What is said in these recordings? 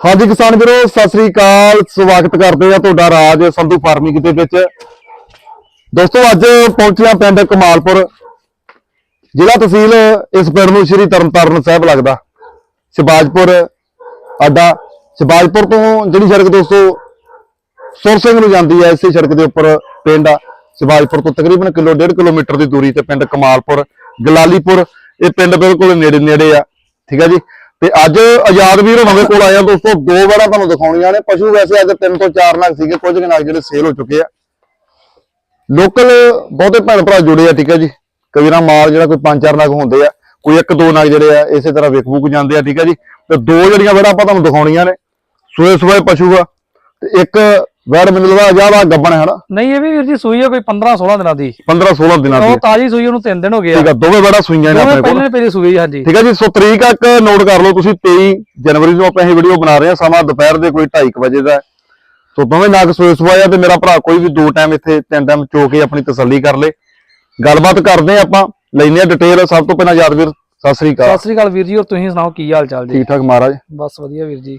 ਹਾਂਜੀ ਕਿਸਾਨ ਵੀਰੋ, ਸਤਿ ਸ੍ਰੀ ਅਕਾਲ। ਸਵਾਗਤ ਕਰਦੇ ਆ ਤੁਹਾਡਾ ਰਾਜ ਸੰਧੂ ਫਾਰਮਿੰਗ ਦੇ ਵਿੱਚ। ਦੋਸਤੋ, ਅੱਜ ਪਹੁੰਚਿਆ ਪਿੰਡ ਕਮਾਲਪੁਰ। ਜ਼ਿਲ੍ਹਾ ਤਹਿਸੀਲ ਇਸ ਪਿੰਡ ਨੂੰ ਸ਼੍ਰੀ ਤਰਨਤਾਰਨ ਸਾਹਿਬ ਲੱਗਦਾ। ਸ਼ਿਬਾਜਪੁਰ, ਅੱਡਾ। ਸ਼ਿਬਾਜਪੁਰ ਤੋਂ ਜਿਹੜੀ ਸੜਕ ਦੋਸਤੋ, ਸੁਰ ਸਿੰਘ ਨੂੰ ਜਾਂਦੀ ਹੈ, ਇਸੇ ਸੜਕ ਦੇ ਉੱਪਰ ਪਿੰਡ ਆ। ਸ਼ਿਬਾਜਪੁਰ ਤੋਂ ਤਕਰੀਬਨ ਕਿਲੋ ਡੇਢ ਕਿਲੋਮੀਟਰ ਦੀ ਦੂਰੀ ਤੇ ਪਿੰਡ ਕਮਾਲਪੁਰ, ਗਲਾਲੀਪੁਰ। ਇਹ ਪਿੰਡ ਬਿਲਕੁਲ ਨੇੜੇ ਨੇੜੇ ਆ। ਠੀਕ ਹੈ ਜੀ? ਤੇ ਅੱਜ ਆਜ਼ਾਦ ਵੀਰ ਹੋਣਾ ਕੋਲ ਆਇਆ ਦੋਸਤੋ, ਦੋ ਵਾਰਾਂ ਤੁਹਾਨੂੰ ਦਿਖਾਉਣੀਆਂ ਨੇ। ਪਸ਼ੂ ਵੈਸੇ ਅੱਜ ਤਿੰਨ ਤੋਂ ਚਾਰ ਨਗ ਸੀਗੇ, ਕੁਝ ਕੁ ਨਗ ਜਿਹੜੇ ਸੇਲ ਹੋ ਚੁੱਕੇ ਆ। ਲੋਕਲ ਬਹੁਤੇ ਭੈਣ ਭਰਾ ਜੁੜੇ ਆ, ਠੀਕ ਹੈ ਜੀ। ਕਈ ਵਾਰ ਮਾਲ ਜਿਹੜਾ ਕੋਈ ਪੰਜ ਚਾਰ ਨਗ ਹੁੰਦੇ ਆ, ਕੋਈ ਇੱਕ ਦੋ ਨਗ ਜਿਹੜੇ ਆ, ਇਸੇ ਤਰ੍ਹਾਂ ਵਿਕ ਵੁਕ ਜਾਂਦੇ ਆ, ਠੀਕ ਹੈ ਜੀ। ਤੇ ਦੋ ਜਿਹੜੀਆਂ ਵੜਾ ਆਪਾਂ ਤੁਹਾਨੂੰ ਦਿਖਾਉਣੀਆਂ ਨੇ। ਸੋਏ ਸੂਏ ਪਸ਼ੂ ਆ, ਤੇ ਇੱਕ ਵੜ ਮੈਨੂੰ ਲੱਗਦਾ ਆ ਗੱਬਣ ਹੈ ਹਨਾ ਨਹੀਂ ਇਹ ਵੀ ਵੀਰ ਜੀ ਸੂਈ ਹੈ ਕੋਈ 15 16 ਦਿਨਾਂ ਦੀ। 15 16 ਦਿਨਾਂ ਦੀ। ਉਹ ਤਾਜੀ ਸੂਈ ਉਹਨੂੰ 3 ਦਿਨ ਹੋ ਗਏ ਆ। ਠੀਕ ਆ ਦੋਵੇਂ ਵੜਾ ਸੂਈਆਂ ਨੇ ਆਪਣੇ ਕੋਲ। ਪਹਿਲੇ ਪਹਿਲੇ ਸੂਈ ਹਾਂਜੀ। ਠੀਕ ਹੈ ਜੀ ਸੋ ਤਰੀਕ ਇੱਕ ਨੋਟ ਕਰ ਲਓ ਤੁਸੀਂ 23 ਜਨਵਰੀ ਨੂੰ ਆਪਾਂ ਇਹ ਵੀਡੀਓ ਬਣਾ ਰਹੇ ਹਾਂ ਸਮਾਂ ਦੁਪਹਿਰ ਦੇ ਕੋਈ 2:30 ਵਜੇ ਦਾ। ਸੋ ਦੋਵੇਂ ਨਾਗ ਸੋਏ ਸਵਾਇਆ ਤੇ ਮੇਰਾ ਭਰਾ ਕੋਈ ਵੀ ਦੋ ਟਾਈਮ ਇੱਥੇ ਤਿੰਨ ਟਾਈਮ ਚੋ ਕੇ ਆਪਣੀ ਤਸੱਲੀ ਕਰ ਲੇ। ਗੱਲਬਾਤ ਕਰਦੇ ਹਾਂ ਆਪਾਂ ਲੈਨੇ ਆ ਡਿਟੇਲ ਸਭ ਤੋਂ ਪਹਿਲਾਂ ਯਾਦਵੀਰ ਸਤਿ ਸ੍ਰੀ ਅਕਾਲ। ਸਤਿ ਸ੍ਰੀ ਅਕਾਲ ਵੀਰ ਜੀ ਹੋਰ ਤੁਸੀਂ ਸੁਣਾਓ ਕੀ ਹਾਲ ਚਾਲ ਜੀ? ਠੀਕ ਠਾਕ ਮਹਾਰਾਜ। ਬਸ ਵਧੀਆ ਵੀਰ ਜੀ।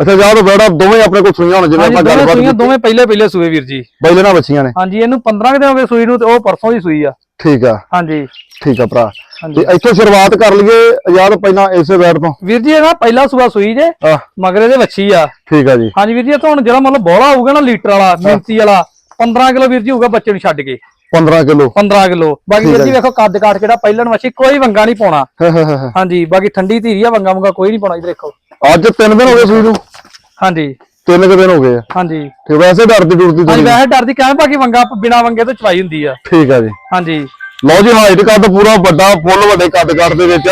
ਅੱਛਾ ਯਾਦ ਬੜਾ ਦੋਵੇਂ ਆਪਣੇ ਕੋਲ ਸੂਈਆਂ ਹੋਣ ਜਿਵੇਂ ਆਪਾਂ ਗੱਲਬਾਤ ਸੂਈਆਂ ਕੀਤੀ। ਦੋਵੇਂ ਪਹਿਲੇ ਪਹਿਲੇ ਸੂਏ ਵੀਰ ਜੀ। ਬੈਲੇ ਨਾਲ ਬੱਚੀਆਂ ਨੇ। ਹਾਂਜੀ ਇਹਨੂੰ 15 ਕੁ ਦਿਨ ਹੋ ਗਏ ਸੂਈ ਨੂੰ ਤੇ ਉਹ ਪਰਸੋਂ ਦੀ ਸੂਈ ਆ। ਠੀਕ ਆ। ਹਾਂਜੀ। ਠੀਕ ਆ ਭਰਾ। ਤੇ ਇੱਥੋਂ ਸ਼ੁਰੂਆਤ ਕਰ ਲਈਏ ਆਜ਼ਾਦ ਪਹਿਲਾਂ ਇਸੇ ਵੈਰ ਤੋਂ। ਵੀਰ ਜੀ ਇਹ ਨਾ ਪਹਿਲਾ ਸੂਆ ਸੂਈ ਜੇ ਮਗਰੇ ਦੇ ਵੱਛੀ ਆ। ਠੀਕ ਆ ਜੀ। ਹਾਂਜੀ ਵੀਰ ਜੀ ਇਹ ਤਾਂ ਹੁਣ ਜਿਹੜਾ ਮਤਲਬ ਬੋਲਾ ਹੋਊਗਾ ਨਾ ਲੀਟਰ ਵਾਲਾ ਮਿੰਤੀ ਵਾਲਾ 15 ਕਿਲੋ ਵੀਰ ਜੀ ਹੋਊਗਾ ਬੱਚੇ ਨੂੰ ਛੱਡ ਕੇ। 15 ਕਿਲੋ। 15 ਕਿਲੋ। ਬਾਕੀ ਜੀ ਜੀ। ਵੇਖੋ ਕੱਦ ਕਾਠ ਕਿਹੜਾ ਪਹਿਲਣ ਵੱਛੀ ਕੋਈ ਵੰਗਾ ਨਹੀਂ ਪਾਉਣਾ। ਹਾਂਜੀ ਬਾਕੀ ਠੰਡੀ ਧੀਰੀ ਆ ਵੰਗਾ ਵੰਗਾ ਕੋਈ ਨਹੀਂ ਪਾਉਣਾ ਇਧਰ ਦੇਖੋ। ਅੱਜ ਤਿੰਨ ਦਿਨ ਹੋ ਗਏ ਸੂਈ ਨੂੰ। ਹਾਂਜੀ। ਤਿੰਨ ਕੁ ਦਿਨ ਹੋ ਗਏ ਆ। ਹਾਂਜੀ। ਤੇ ਵੈਸੇ ਡਰਦੀ ਡੁਰਦੀ ਹਾਂਜੀ ਵੈਸੇ ਡਰਦੀ ਕਿਵੇਂ ਬਾਕੀ ਵੰਗਾ ਬਿਨਾ ਵੰਗੇ ਤੋਂ ਚਵਾਈ ਹੁੰਦੀ ਆ। ਠੀਕ ਆ ਜੀ। ਹਾਂਜੀ। ਲਓ ਜੀ ਹਾਈਟ ਕੱਦ ਪੂਰਾ ਵੱਡਾ ਫੁੱਲ ਵੱਡੇ ਕੱਦ ਕੱਦ ਦੇ ਵਿੱਚ।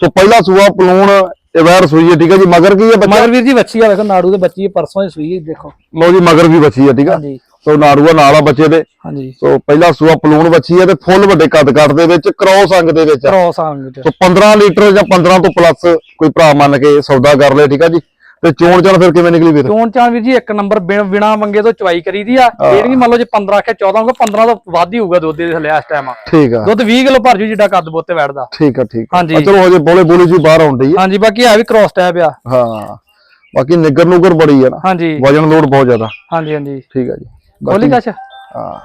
ਸੋ ਪਹਿਲਾ ਸੂਆ ਪਲੂਣ ਇਹ ਵੈਰ ਸੂਈ ਹੈ ਠੀਕ ਹੈ ਜੀ। ਮਗਰ ਕੀ ਹੈ ਬੱਚਾ? ਮਗਰ ਵੀਰ ਜੀ ਬੱਚੀ ਆ ਵੇਖੋ ਨਾੜੂ ਦੇ ਬੱਚੀ ਆ, ਪਰਸੋਂ ਦੀ ਸੂਈ ਆ, ਦੇਖੋ। ਲਓ ਜੀ ਮਗਰ ਵੀ ਬੱਚੀ ਹੈ ਠੀਕ ਆ। ਹਾਂਜੀ। ਸੋ ਨਾੜੂਆ ਨਾਲ ਆ ਬੱਚੇ ਦੇ। ਹਾਂਜੀ। ਸੋ ਪਹਿਲਾ ਸੂਆ ਪਲੂਣ ਬੱਚੀ ਹੈ ਤੇ ਫੁੱਲ ਵੱਡੇ ਕੱਦ ਕੱਦ ਦੇ ਵਿੱਚ ਕ੍ਰੋਸ ਅੰਗ ਦੇ ਵਿੱਚ। ਕਰੋਸ ਆਂਗ ਚ ਸੋ 15 ਲੀਟਰ ਜਾਂ 15 ਤੋਂ ਪਲੱਸ ਕੋਈ ਭਰਾ ਮੰਨ ਕੇ ਸੌਦਾ ਕਰ ਲੇ ਠੀਕ ਆ ਜੀ। ਤੇ ਚੋਣ ਚਣ ਫਿਰ ਕਿਵੇਂ ਨਿਕਲੀ ਵੀਰ ਚੋਣ ਚਾਣ ਵੀਰ ਜੀ ਇੱਕ ਨੰਬਰ ਬਿਨਾ ਵੰਗੇ ਤੋਂ ਚਵਾਈ ਕਰੀਦੀ ਆ। ਨਹੀਂ ਮੰਨ ਲਓ ਜੇ 15 ਆਖਿਆ 14 ਹੋਊਗਾ 15 ਤੋਂ ਵੱਧ ਹੀ ਹੋਊਗਾ ਦੁੱਧ ਦੇ ਥੱਲੇ ਇਸ ਟਾਈਮ ਠੀਕ ਆ। ਦੁੱਧ 20 ਕਿਲੋ ਭਰ ਜੂ ਜਿੱਡਾ ਕੱਦ ਬੋਤੇ ਬੈਠਦਾ। ਠੀਕ ਆ ਠੀਕ ਆ। ਹਾਂਜੀ। ਆ ਚਲੋ ਹਜੇ ਬੋਲੇ ਬੋਲੇ ਜੀ ਬਾਹਰ ਡਈ ਆ। ਹਾਂਜੀ ਬਾਕੀ ਹੈ ਵੀ ਕ੍ਰੋਸ ਟੈਪ ਆ। ਹਾਂ। ਬਾਕੀ ਨਿੱਗਰ ਨੂਗਰ ਬੜੀ ਆ ਨਾ। ਹਾਂਜੀ। ਵਜਨ ਲੋਡ ਬਹੁਤ ਜ਼ਿਆਦਾ। ਹਾਂਜੀ ਹਾਂਜੀ। ਠੀਕ ਆ ਜੀ। ਬੋਲੀ ਕਛ ਹਾਂ।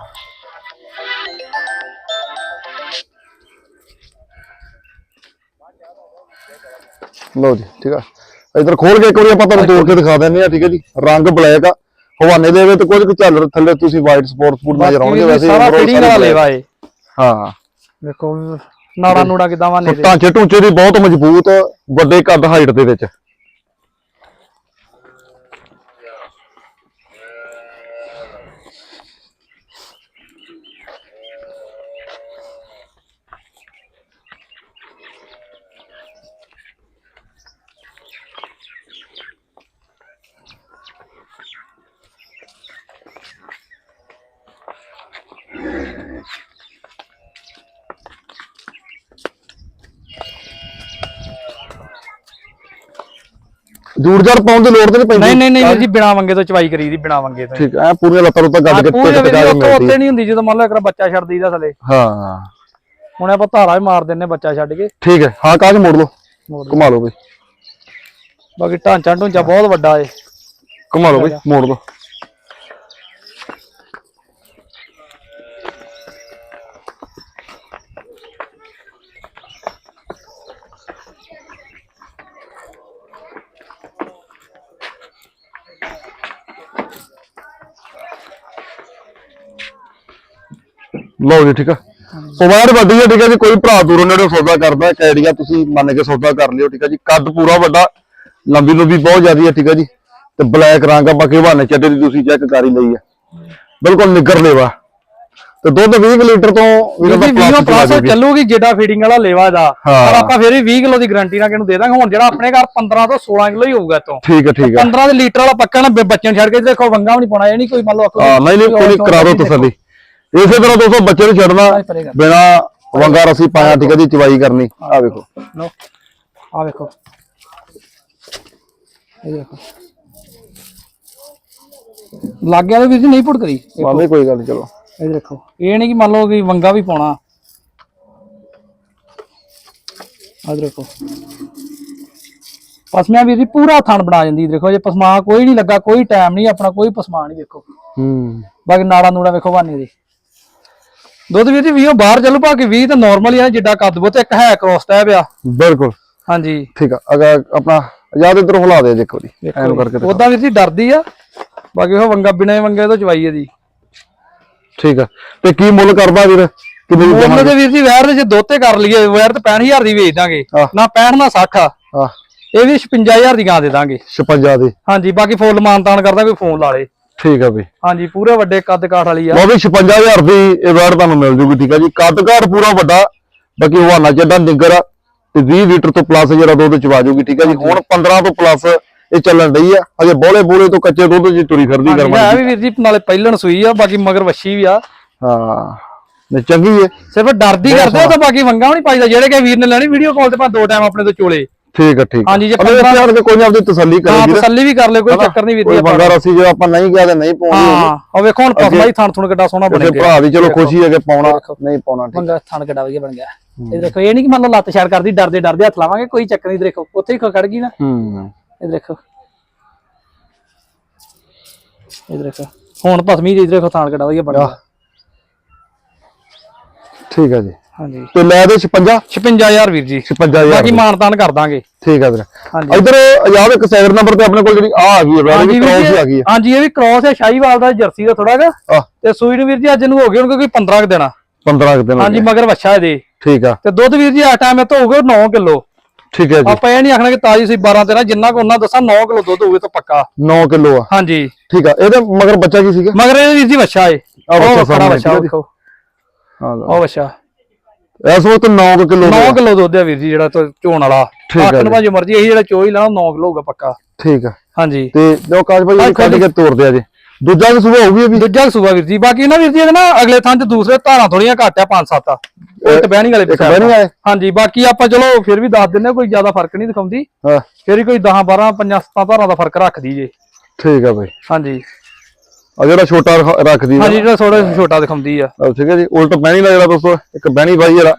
ਜੀ ਠੀਕ ਆ। ਇਧਰ ਖੋਲ ਕੇ ਇੱਕ ਵਾਰੀ ਆਪਾਂ ਤੁਹਾਨੂੰ ਤੋੜ ਕੇ ਦਿਖਾ ਦਿੰਦੇ ਆ ਠੀਕ ਹੈ ਜੀ। ਰੰਗ ਬਲੈਕ ਆ ਹਵਾਨੇ ਦੇ ਵਿੱਚ ਕੁਝ ਕੁ ਝੱਲਰ ਥੱਲੇ ਤੁਸੀਂ ਵਾਈਟ ਸਪੋਰਟਸ ਫੂਡ ਨਜ਼ਰ ਆਉਣਗੇ ਵੈਸੇ ਸਾਰਾ ਸਾਰੀ ਵਾਲਾ। ਲੇਵਾ ਏ। ਹਾਂ। ਵੇਖੋ ਨਾੜਾ ਨੂੜਾ ਕਿਦਾਂ ਦੇ ਢਾਂਚੇ ਢੂੰਚੇ ਦੀ ਬਹੁਤ ਮਜ਼ਬੂਤ ਵੱਡੇ ਕੱਦ ਹਾਈਟ ਦੇ ਵਿੱਚ। ਜੂੜ ਜੜ ਪਾਉਣ ਦੀ ਲੋੜ ਤਾਂ ਨਹੀਂ ਪੈਂਦੀ। ਨਹੀਂ ਨਹੀਂ ਨਹੀਂ ਜੀ ਬਿਨਾ ਵੰਗੇ ਤੋਂ ਚਵਾਈ ਕਰੀਦੀ ਬਿਨਾ ਵੰਗੇ ਤੋਂ। ਠੀਕ ਐ ਪੂਰੀਆਂ ਲੱਤਾਂ ਲੁੱਤਾਂ ਗੱਡ ਕੇ ਜੀ ਕੇ ਉੱਤੋਂ ਮਿਲਦੀ। ਉੱਤੇ ਨਹੀਂ ਹੁੰਦੀ ਜਦੋਂ ਮੰਨ ਲਓ ਇੱਕ ਵਾਰ ਬੱਚਾ ਛੱਡ ਦਈਦਾ ਥੱਲੇ। ਹਾਂ। ਹੁਣ ਆਪਾਂ ਧਾਰਾ ਵੀ ਮਾਰ ਦਿੰਨੇ ਬੱਚਾ ਛੱਡ ਕੇ। ਠੀਕ ਹੈ ਹਾਂ ਕਾਜ ਮੋੜ ਲਓ। ਘੁਮਾ ਲਓ ਬਈ। ਬਾਕੀ ਢਾਂਚਾ ਢੁੰਚਾ ਬਹੁਤ ਵੱਡਾ ਏ। ਘੁਮਾ ਲਓ ਬਈ ਮੋੜ ਲਓ। ਲਓ ਜੀ ਠੀਕ ਆ। ਸਵਾਰ ਵੱਡੀ ਹੈ ਠੀਕ ਹੈ ਜੀ ਕੋਈ ਭਰਾ ਦੂਰੋਂ ਨੇੜੇ ਸੌਦਾ ਕਰਦਾ ਹੈ ਕੈੜੀਆਂ ਤੁਸੀਂ ਮੰਨ ਕੇ ਸੌਦਾ ਕਰ ਲਿਓ ਠੀਕ ਹੈ ਜੀ। ਕੱਦ ਪੂਰਾ ਵੱਡਾ ਲੰਬੀ ਲੰਬੀ ਬਹੁਤ ਜ਼ਿਆਦੀ ਹੈ ਠੀਕ ਹੈ ਜੀ। ਤੇ ਬਲੈਕ ਰੰਗ ਆ ਬਾਕੀ ਬਹਾਨੇ ਚੱਡੇ ਦੀ ਤੁਸੀਂ ਚੈੱਕ ਕਰ ਹੀ ਲਈ ਹੈ ਬਿਲਕੁਲ ਨਿੱਗਰ ਲੇਵਾ। ਤੇ ਦੁੱਧ 20 ਕੁ ਲੀਟਰ ਤੋਂ ਵੀਰ ਦਾ ਵੀਰ ਜੀ 20 plus ਪਲੱਸ। ਚੱਲੂਗੀ ਜਿੱਡਾ ਫੀਡਿੰਗ ਵਾਲਾ ਲੇਵਾ ਦਾ। ਪਰ ਆਪਾਂ ਫਿਰ ਵੀ 20 ਕਿਲੋ ਦੀ ਗਾਰੰਟੀ ਨਾਲ ਕਿਹਨੂੰ ਦੇ ਦਾਂਗੇ ਹੁਣ ਜਿਹੜਾ ਆਪਣੇ ਘਰ 15 ਤੋਂ 16 ਕਿਲੋ ਹੀ ਹੋਊਗਾ ਇਤੋਂ ਠੀਕ ਹੈ ਠੀਕ ਹੈ 15 ਦੇ ਲੀਟਰ ਵਾਲਾ ਪੱਕਾ ਨਾ ਬੱਚਿਆਂ ਛੱਡ ਕੇ ਦੇਖੋ ਵੰਗਾ ਵੀ ਨਹੀਂ ਪਾਉਣਾ ਇਹ ਨਹੀਂ ਕੋਈ ਮੰਨ ਲਓ ਹਾਂ ਨਹੀਂ ਨਹੀਂ ਕੋਈ ਕਰਾ ਦਿਓ ਤਸੱਲੀ। ਇਸੇ ਤਰ੍ਹਾਂ ਦੋਸਤੋ ਬੱਚੇ ਨੂੰ ਛੱਡਣਾ। ਬਿਨਾ ਵੰਗਾ ਰਸੀ ਪਾਇਆ ਠੀਕ ਹੈ ਜੀ ਚਵਾਈ ਕਰਨੀ। ਆ ਵੇਖੋ। ਲਓ ਆ ਵੇਖੋ। ਇਹ ਦੇਖੋ। ਲੱਗ ਗਿਆ ਜੀ ਨਹੀਂ ਪੁੱਟ ਕਰੀ ਮਾਮੇ ਕੋਈ ਗੱਲ ਚਲੋ। ਇਹ ਦੇਖੋ। ਇਹ ਨਹੀਂ ਕਿ ਮੰਨ ਲਓ ਕਿ ਵੰਗਾ ਵੀ ਪਾਉਣਾ। ਆ ਦੇਖੋ। ਪਸਮਿਆਂ ਜੀ ਪੂਰਾ ਥਣ ਬਣਾ ਜਾਂਦੀ ਦੇਖੋ ਜੇ ਪਸਮਾ ਕੋਈ ਨਹੀਂ ਲੱਗਾ ਕੋਈ ਟਾਈਮ ਨਹੀਂ ਆਪਣਾ ਕੋਈ ਪਸਮਾ ਨਹੀਂ ਦੇਖੋ ਹੂੰ। ਬਾਕੀ ਨਾੜਾ ਨੂੜਾ ਵੇਖੋ ਬਾਨੀ ਦੀ। ਦੁੱਧ ਵੀਰ ਜੀ 20 ਬਾਹਰ ਚੱਲੂ ਭਾਵੇਂ 20 ਤਾਂ ਨਾਰਮਲ ਹੀ ਆ ਜਿੱਡਾ ਕੱਦ ਬੋ ਤੇ ਇੱਕ ਹੈ ਕ੍ਰੋਸ ਟੈਬ ਆ। ਬਿਲਕੁਲ। ਹਾਂਜੀ। ਠੀਕ ਆ ਅਗਰ ਆਪਣਾ ਆਜ਼ਾਦ ਇਧਰ ਹਿਲਾ ਦੇ ਦੇਖੋ ਜੀ ਐਨ ਕਰਕੇ। ਉਦਾਂ ਵੀਰ ਜੀ ਡਰਦੀ ਆ। ਬਾਕੀ ਉਹ ਵੰਗਾ ਬਿਨੇ ਵੰਗੇ ਤੋਂ ਚਵਾਈ ਇਹਦੀ ਠੀਕ ਆ। ਤੇ ਕੀ ਮੁੱਲ ਕਰਦਾ ਵੀਰ? ਕਿੰਨੇ ਦੀ ਉਹਨਾਂ ਦੇਵਾਂਗੇ? ਦੇ ਵੀਰ ਜੀ ਵੈਰ ਦੇ ਜੇ ਦੋਤੇ ਕਰ ਲਈਏ ਵੈਰ ਤੇ 65000 ਦੀ ਵੇਚ ਦਾਂਗੇ। ਨਾ 65 ਨਾ 60 ਆ। ਆ ਇਹ ਵੀ 56000 ਦੀ ਗਾਂ ਦੇ ਦਾਂਗੇ। 56 ਦੀ। ਹਾਂਜੀ ਬਾਕੀ ਫੁੱਲ ਮਾਨਤਾਨ ਕਰਦਾ ਕੋਈ ਫੋਨ ਲਾ ਲੇ। ਠੀਕ ਆ ਬਈ। ਹਾਂਜੀ ਪੂਰੇ ਵੱਡੇ ਕੱਦ ਕਾਠ ਵਾਲੀ ਆ। ਲਓ ਵੀ 56000 ਦੀ ਇਹ ਵੈੜ ਤੁਹਾਨੂੰ ਮਿਲ ਜੂਗੀ ਠੀਕ ਆ ਜੀ। ਕੱਦ ਘਾਟ ਪੂਰਾ ਵੱਡਾ ਬਾਕੀ ਹਵਾਨਾ ਚੱਡਾ ਨਿੱਗਰ ਆ ਤੇ 20 ਲੀਟਰ ਤੋਂ ਪਲੱਸ ਜਿਹੜਾ ਦੁੱਧ ਚਵਾ ਜੂਗੀ ਠੀਕ ਆ ਜੀ। ਹੁਣ 15 ਤੋਂ ਪਲੱਸ ਇਹ ਚੱਲਣ ਡਈ ਆ। ਅਜੇ ਬੋਲੇ ਬੋਲੇ ਤੋਂ ਕੱਚੇ ਦੁੱਧ ਜੀ ਤੁਰੀ ਫਿਰਦੀ ਕਰਮਾ ਹੈ ਵੀ ਵੀਰ ਜੀ ਨਾਲੇ ਪਹਿਲਣ ਸੂਈ ਆ ਬਾਕੀ ਮਗਰ ਵੱਛੀ ਵੀ ਆ। ਹਾਂ ਨੇ ਚੰਗੀ ਏ। ਸਿਰਫ ਡਰਦੀ ਕਰਦੇ ਆ ਤਾਂ ਬਾਕੀ ਵੰਗਾ ਵੀ ਨਹੀਂ ਪਾਈਦਾ। ਜਿਹੜੇ ਕਿ ਵੀਰ ਨੇ ਲੈਣੀ ਵੀਡੀਓ ਕਾਲ ਤੇ ਭਾਵੇਂ ਦੋ ਟਾਈਮ ਆਪਣੇ ਤੋਂ ਚੋਲੇ। ਠੀਕ ਆ ਠੀਕ ਹਾਂਜੀ, ਜੇ ਅਗਲੇ 15 ਯਾਰ ਕੋਈ ਨਹੀਂ ਆਪਦੀ ਤਸੱਲੀ ਹਾਂ ਕਰੇਗੀ ਤਸੱਲੀ ਵੀ ਕਰ ਲੈ ਕੋਈ ਚੱਕਰ ਨਹੀਂ ਵੀਰ ਜੀ ਆਪਾਂ ਬੰਦਾ ਰਸੀ ਜੇ ਆਪਾਂ ਨਹੀਂ ਗਿਆ ਤੇ ਨਹੀਂ ਪਾਉਣੀ ਹਾਂ ਉਹ ਵੇਖੋ ਹੁਣ ਪਸਮਾ ਹੀ ਥਣ ਥੁਣ ਕਿੱਡਾ ਸੋਹਣਾ ਤੇ ਬਣਿਆ ਭਰਾ ਦੀ ਚਲੋ ਖੁਸ਼ੀ ਹੈ ਕਿ ਪਾਉਣਾ ਨਹੀਂ ਪਾਉਣਾ ਠੀਕ। ਮੰਗਾ ਥਣ ਕਿੱਡਾ ਵਧੀਆ ਬਣ ਗਿਆ। ਇਹ ਦੇਖੋ ਇਹ ਨਹੀਂ ਕਿ ਮੰਨ ਲਓ ਲੱਤ ਛੜ ਕਰਦੀ ਡਰਦੇ ਡਰਦੇ ਹੱਥ ਲਾਵਾਂਗੇ ਕੋਈ ਚੱਕਰ ਨਹੀਂ ਦੇਖੋ ਉੱਥੇ ਹੀ ਖੜ ਗਈ ਨਾ। ਹੂੰ। ਇਹ ਦੇਖੋ। ਇਹ ਦੇਖੋ। ਹੁਣ ਪਸਮੀ ਦੀ ਦੇਖੋ ਥਣ ਕਿੱਡਾ ਵਧੀਆ ਬਣ ਗਿਆ। ਠੀਕ ਹੈ ਜੀ। ਹਾਂਜੀ। ਤੇ ਲੈ ਦੇ 56 56000 ਵੀਰ ਜੀ। 56000 ਬਾਕੀ ਮਾਨਤਾਨ ਕਰ ਦਾਂਗੇ। ਠੀਕ ਹੈ ਵੀਰ। ਹਾਂਜੀ। ਇਧਰ ਆਜ਼ਾਦ ਇੱਕ ਸੈਕਿੰਡ ਨੰਬਰ ਤੇ ਆਪਣੇ ਕੋਲ ਜਿਹੜੀ ਆ ਆ ਗਈ ਹੈ ਵੈਰੀ ਵੀਰ ਕ੍ਰੋਸ ਆ ਗਈ ਹੈ। ਹਾਂਜੀ ਇਹ ਵੀ ਕ੍ਰੋਸ ਹੈ ਸ਼ਾਹੀਵਾਲ ਦਾ ਜਰਸੀ ਦਾ ਥੋੜਾ ਜਿਹਾ। ਤੇ ਸੂਈ ਨੂੰ ਵੀਰ ਜੀ ਅੱਜ ਨੂੰ ਹੋ ਗਏ ਹੁਣ ਕੋਈ 15 ਕੁ ਦੇਣਾ 15 ਕੁ ਹੋ ਹਾਂਜੀ। ਮਗਰ ਵੱਛਾ ਇਹਦੇ। ਠੀਕ ਆ। ਤੇ ਦੁੱਧ ਵੀਰ ਜੀ ਆ ਟਾਈਮ ਇਹ ਤੋਂ ਹੋਊਗਾ 9 ਕਿਲੋ। ਠੀਕ ਹੈ ਜੀ। ਆਪਾਂ ਇਹ ਨਹੀਂ ਆਖਣਾ ਕਿ ਤਾਜੀ ਸੀ 12 13 ਜਿੰਨਾ ਕੋ ਉਹਨਾਂ ਦੱਸਾਂ 9 ਕਿਲੋ ਦੁੱਧ ਹੋਵੇ ਤਾਂ ਪੱਕਾ। 9 ਕਿਲੋ ਆ। ਹਾਂਜੀ। ਠੀਕ ਆ। ਇਹਦੇ ਮਗਰ ਬੱਚਾ ਕੀ ਸੀਗਾ? ਮਗਰ ਇਹ ਵੀਰ ਜੀ ਵੱਛਾ ਏ। ਵੱਛਾ ਉਹ ਸਾਹਮਣੇ ਵੱਛਾ ਠੀਕ ਹਾਂ ਉਹ ਵੱਛਾ ਇਸ ਵਕਤ 9 ਕਿਲੋ 9 ਕਿਲੋ ਦੁੱਧ ਆ ਵੀਰ ਜੀ ਜਿਹੜਾ ਝੋਣ ਵਾਲਾ। ਆ ਆਖਣ ਜੀ। ਭਾਜੀ ਮਰਜ਼ੀ ਇਹ ਜਿਹੜਾ ਚੋਈ ਲੈਣਾ 9 ਕਿਲੋ ਹੋਊਗਾ ਪੱਕਾ। ਠੀਕ ਆ। ਹਾਂਜੀ। ਤੇ ਜੋ ਕਾਜ ਭਾਈ ਇਹ ਕੱਢ ਕੇ ਤੋਰਦੇ ਆ ਜੀ। ਦੂਜਾ ਵੀ ਸੁਬਾ ਹੋਊਗੀ ਵੀ। ਦੂਜਾ ਸੂਆ ਵੀਰ ਜੀ। ਬਾਕੀ ਨਾ ਵੀਰ ਜੀ ਇਹਦੇ ਨਾ ਅਗਲੇ ਥਾਂ ਚ ਦੂਸਰੇ ਧਾਰਾਂ ਥੋੜੀਆਂ ਘੱਟ ਆ 5-7 ਆ। ਇੱਕ ਬਹਿਣੀ ਵਾਲੇ ਇੱਕ ਪਿੱਛੇ ਬਹਿਣੀ ਵਾਲੇ? ਹਾਂਜੀ ਬਾਕੀ ਆਪਾਂ ਚਲੋ ਫਿਰ ਵੀ ਦੱਸ ਦਿੰਨੇ ਆ, ਕੋਈ ਜ਼ਿਆਦਾ ਫ਼ਰਕ ਨਹੀਂ ਦਿਖਾਉਂਦੀ। ਹਾਂ। ਫਿਰ ਹੀ ਕੋਈ 10 12 5 7 ਧਾਰਾਂ ਦਾ ਫ਼ਰਕ ਰੱਖਦੀ ਜੇ ਠੀਕ ਆ ਭਾਈ। ਹਾਂਜੀ। ਆ ਜਿਹੜਾ ਛੋਟਾ ਰਖ- ਰੱਖਦੀ ਹੈ ਹਾਂਜੀ ਜਿਹੜਾ ਥੋੜਾ ਛੋਟਾ ਦਿਖਾਉਂਦੀ ਆ। ਠੀਕ ਹੈ ਜੀ ਉਲਟ ਬਹਿਣੀ ਦਾ ਜਿਹੜਾ ਦੋਸਤੋ ਇੱਕ ਬਹਿਣੀ ਬਾਈ ਜਿਹੜਾ।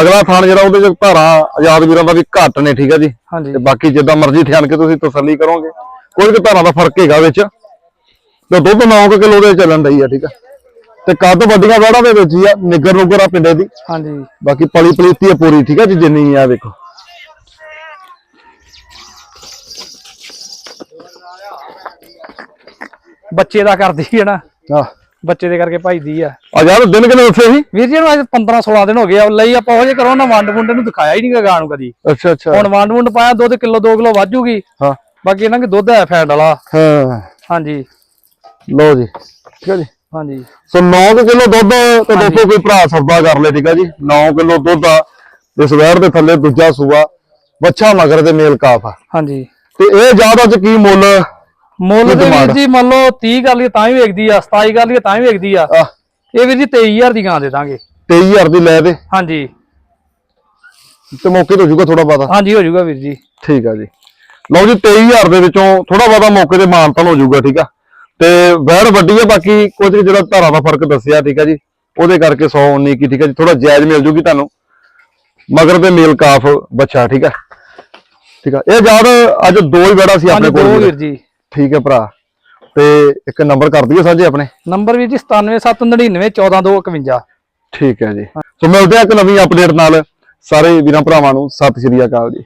ਅਗਲਾ ਥਾਨ ਜਿਹੜਾ ਉਹਦੇ ਚ ਧਾਰਾਂ ਆਜ਼ਾਦ ਵੀਰਾਂ ਦਾ ਵੀ ਘੱਟ ਨੇ ਠੀਕ ਹੈ ਜੀ। ਤੇ ਬਾਕੀ ਜਿੱਦਾਂ ਮਰਜ਼ੀ ਠਿਆਨ ਕੇ ਤੁਸੀਂ ਤਸੱਲੀ ਕਰੋਗੇ। ਕੋਈ ਵੀ ਧਾਰਾਂ ਦਾ ਫ਼ਰਕ ਹੈਗਾ ਵਿੱਚ ਤੇ ਦੁੱਧ 9 ਕਿਲੋ ਦੇ ਚੱਲਣ ਡਈ ਆ ਠੀਕ ਆ ਤੇ ਕੱਦ ਵੱਡੀਆਂ ਵੜਾਂ ਦੇ ਵਿੱਚ ਹੀ ਆ ਨਿੱਗਰ ਨੁੱਗਰ ਆ ਪਿੰਡੇ ਦੀ। ਹਾਂਜੀ। ਬਾਕੀ ਪਲੀ ਪਲੀਤੀ ਆ ਪੂਰੀ ਠੀਕ ਆ ਜੀ ਜਿੰਨੀ ਆ ਵੇਖੋ। ਬੱਚੇ ਦਾ ਕਰਦੀ ਹੈ ਨਾ। ਆ ਬੱਚੇ ਦੇ ਕਰਕੇ ਭਾਈਦੀ ਆ। ਆਜ਼ਾਦ ਦਿਨ ਕਿਨੇ ਦੱਸੇ ਸੀ? ਵੀਰ ਜੀ ਨੂੰ ਅੱਜ 15 16 ਦਿਨ ਹੋ ਗਏ ਆ। ਲਈ ਆਪਾਂ ਉਹ ਜੇ ਕਰੋ ਨਾ ਵੰਡ ਵੁੰਡ ਨੂੰ ਦਿਖਾਇਆ ਹੀ ਨਹੀਂ ਗਾਂ ਨੂੰ ਕਦੀ। ਅੱਛਾ ਅੱਛਾ। ਹੁਣ ਵੰਡ ਵੁੰਡ ਪਾਇਆ ਦੁੱਧ ਕਿਲੋ 2 ਕਿਲੋ ਵਾਜੂਗੀ ਹਾਂ। ਬਾਕੀ ਇਹਨਾਂ ਕੇ ਦੁੱਧ ਹੈ ਫੈਟ ਵਾਲਾ। ਹਾਂ। ਹਾਂਜੀ। ਲਓ ਜੀ। ਠੀਕ ਹੈ ਜੀ। ਹਾਂਜੀ। ਸੋ 9 ਕਿਲੋ ਦੁੱਧ ਤੇ ਦੋਸਤੋ ਕੋਈ ਭਰਾ ਸੌਦਾ ਕਰ ਲੈ ਠੀਕ ਆ ਜੀ। 9 ਕਿਲੋ ਦੁੱਧ ਆ ਇਸ ਵੈਰ ਦੇ ਥੱਲੇ ਦੂਜਾ ਸੂਆ। ਬੱਚਾ ਮਗਰ ਦੇ ਮੇਲ ਕਾਫ ਆ। ਹਾਂਜੀ। ਤੇ ਇਹ ਜ਼ਿਆਦਾ ਚ ਕੀ ਮੁੱਲ ਮੁੱਲ ਦੇ ਵੀਰ? ਜੀ ਮੰਨ ਲਓ 30 ਕਰ ਲਈ ਤਾਂ ਹੀ ਵੇਖਦੀ ਆ 27 ਕਰ ਲਈ ਤਾਂ ਹੀ ਵੇਖਦੀ ਆ। ਇਹ ਵੀਰ ਜੀ 23000 ਦੀ ਗਾਂ ਦੇ ਦਾਂਗੇ। 23000 ਦੀ ਲੈ ਦੇ। ਹਾਂਜੀ। ਤੇ ਮੌਕੇ ਤੋਂ ਜੂਗਾ ਥੋੜਾ ਬਾਤਾ ਹਾਂਜੀ ਹੋ ਜਾਊਗਾ ਵੀਰ ਜੀ। ਠੀਕ ਆ ਜੀ। ਲਓ ਜੀ 23000 ਦੇ ਵਿੱਚੋਂ ਥੋੜਾ ਬਹੁਤਾ ਮੌਕੇ ਤੇ ਮਾਨਤਨ ਹੋ ਜਾਊਗਾ ਠੀਕ ਆ। ਤੇ ਵੈੜ ਵੱਡੀ ਆ ਬਾਕੀ ਕੁਝ ਜਿਹੜਾ ਧਾਰਾ ਦਾ ਫ਼ਰਕ ਦੱਸਿਆ ਠੀਕ ਆ ਜੀ। ਉਹਦੇ ਕਰਕੇ 100 19 ਕੀ ਠੀਕ ਆ ਜੀ। ਥੋੜਾ ਜਾਇਜ਼ ਮਿਲ ਜੂਗੀ ਤੁਹਾਨੂੰ। ਮਗਰ ਤੇ ਮੇਲ ਕਾਫ ਬੱਚਾ ਠੀਕ ਆ। ਠੀਕ ਆ। ਇਹ ਯਾਰ ਅੱਜ ਦੋ ਹੀ ਵੈੜਾ ਸੀ ਆਪਣੇ ਕੋਲ ਵੀਰ ਜੀ। ਠੀਕ ਹੈ ਭਰਾ। ਤੇ ਇੱਕ ਨੰਬਰ ਕਰ ਦਈਏ ਸਾਂਝੇ ਆਪਣੇ? ਨੰਬਰ ਵੀਰ ਜੀ 9779914251 ਠੀਕ ਹੈ ਜੀ। ਸੋ ਮਿਲਦੇ ਆ ਇੱਕ ਨਵੀਂ ਅਪਡੇਟ ਨਾਲ। ਸਾਰੇ ਵੀਰਾਂ ਭਰਾਵਾਂ ਨੂੰ ਸਤਿ ਸ਼੍ਰੀ ਅਕਾਲ ਜੀ।